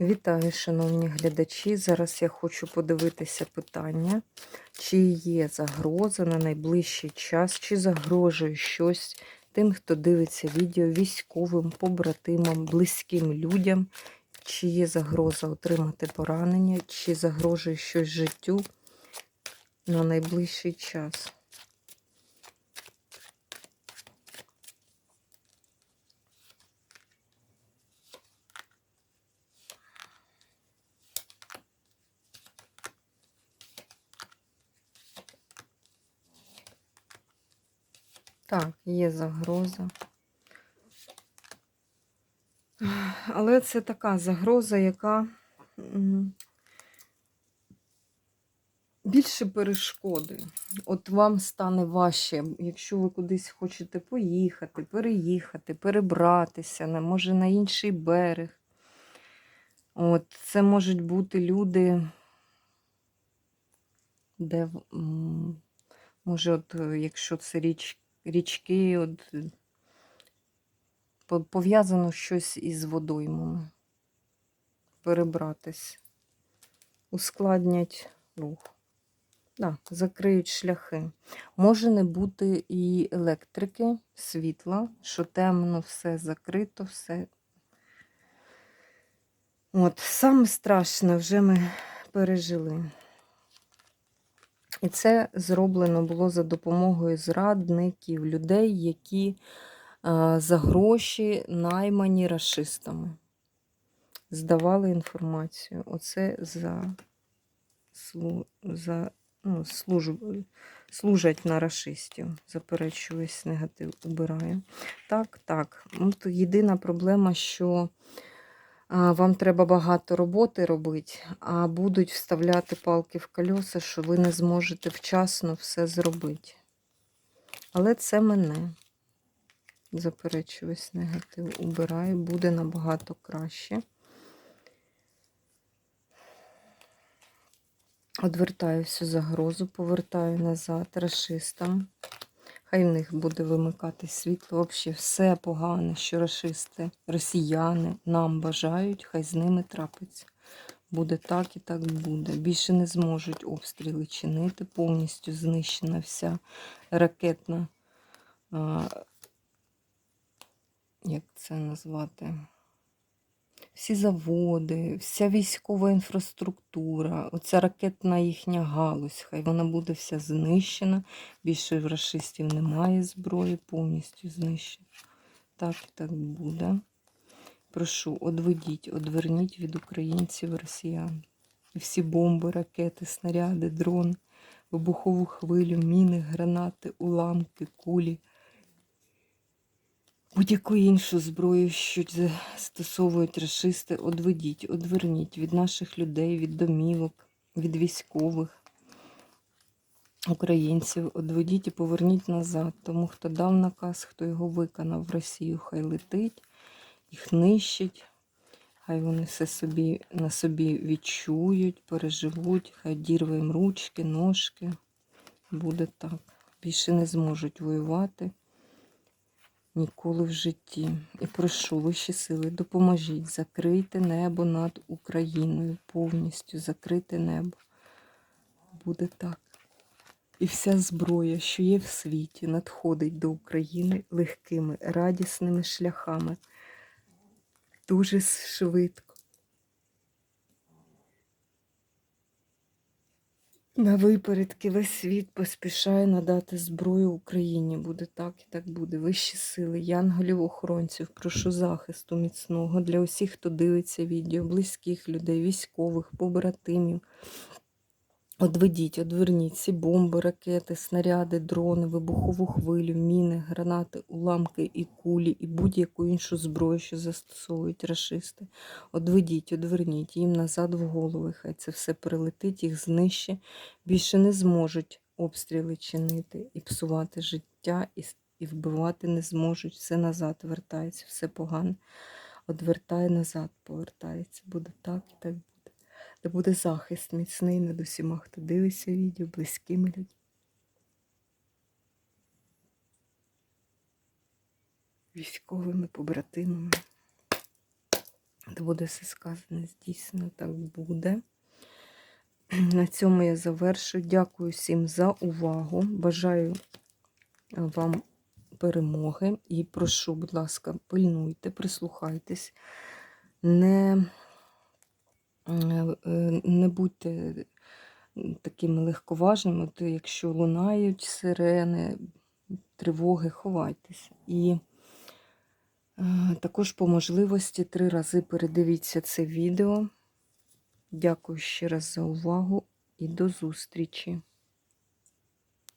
Вітаю, шановні глядачі. Зараз я хочу подивитися питання, чи є загроза на найближчий час, чи загрожує щось тим, хто дивиться відео військовим, побратимам, близьким людям, чи є загроза отримати поранення, чи загрожує щось життю на найближчий час. Так, є загроза. Але це така загроза, яка більше перешкоди. От вам стане важче, якщо ви кудись хочете поїхати, переїхати, перебратися, може на інший берег. От, це можуть бути люди, де, може, от, е, якщо це річ, річки, от, пов'язано щось із водоймами. Перебратись, ускладнять рух. Да, закриють шляхи. Може не бути і електрики, світла, що темно, все закрито, все. От, саме страшне вже ми пережили. І це зроблено було за допомогою зрадників, людей, які а, за гроші наймані расистами. Здавали інформацію. Оце за, за ну, служб, служать на расистів. Заперечую весь негатив, убираю. Так, так. От єдина проблема, що вам треба багато роботи робити, а будуть вставляти палки в колеса, що ви не зможете вчасно все зробити. Але це мене. Заперечую весь негатив, убираю, буде набагато краще. Одвертаю всю загрозу, повертаю назад расистам. Хай в них буде вимикати світло. Взагалі все погане, що расисти, росіяни нам бажають, хай з ними трапиться. Буде так і так буде. Більше не зможуть обстріли чинити. Повністю знищена вся ракетна, а, як це назвати? Всі заводи, вся військова інфраструктура, оця ракетна їхня галузь, хай вона буде вся знищена. Більше расистів немає зброї, повністю знищена. Так і так буде. Прошу, одведіть, одверніть від українців росіян. Всі бомби, ракети, снаряди, дрон, вибухову хвилю, міни, гранати, уламки, кулі. Будь-яку іншу зброю, що застосовують расисти, одведіть, одверніть від наших людей, від домівок, від військових українців, одведіть і поверніть назад. Тому хто дав наказ, хто його виконав в Росію, хай летить, їх нищить, хай вони все собі на собі відчують, переживуть, хай дірве їм ручки, ножки. Буде так. Більше не зможуть воювати ніколи в житті. І прошу вищі сили, допоможіть, закрийте небо над Україною, повністю закрите небо. Буде так. І вся зброя, що є в світі, надходить до України легкими, радісними шляхами. Дуже швидко. На випередки весь світ поспішає надати зброю Україні. Буде так і так буде. Вищі сили, янголів, охоронців, прошу захисту міцного для усіх, хто дивиться відео, близьких людей, військових, побратимів. Одведіть, одверніть ці бомби, ракети, снаряди, дрони, вибухову хвилю, міни, гранати, уламки і кулі, і будь-яку іншу зброю, що застосовують рашисти. Одведіть, одверніть їм назад в голови. Хай це все прилетить, їх знищить. Більше не зможуть обстріли чинити і псувати життя, і, і вбивати не зможуть. Все назад вертається, все погане. Одвертає назад, повертається. Буде так і так буде. Де буде захист міцний над усіма, хто дивиться відео, близькими людьми. Військовими побратимами. то буде все сказане, здійснено, так буде. На цьому я завершую. Дякую всім за увагу. Бажаю е, вам перемоги і прошу, будь ласка, пильнуйте, прислухайтесь, не, не будьте такими легковажними, то якщо лунають сирени, тривоги, ховайтеся. І е, також по можливості три рази передивіться це відео. Дякую ще раз за увагу і до зустрічі!